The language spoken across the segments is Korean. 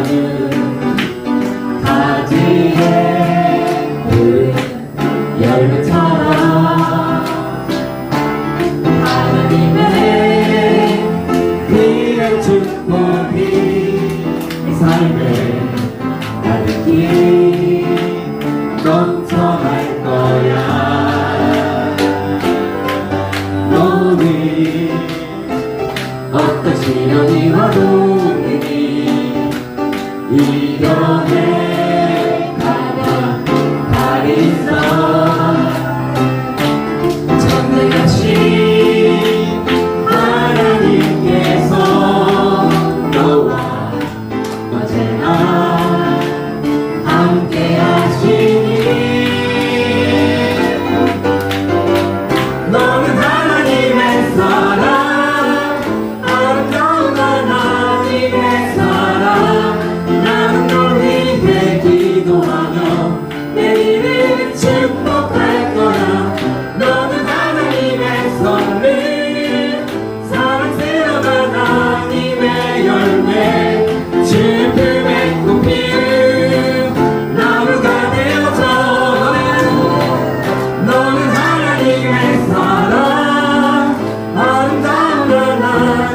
나는 바지에 그 열매처럼 하나님의 귀한 축복이 삶에 가득히 넘쳐날 거야. 너는 어떤 시련이 와도 We don't need.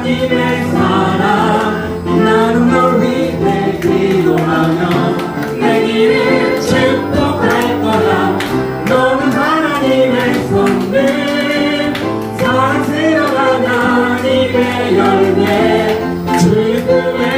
하나님의 사랑. 나는 널 위해 기도하며 내 길을 축복할 거야 너는 하나님의 손님 사랑스러운 하나님의 열매. 주의 꿈에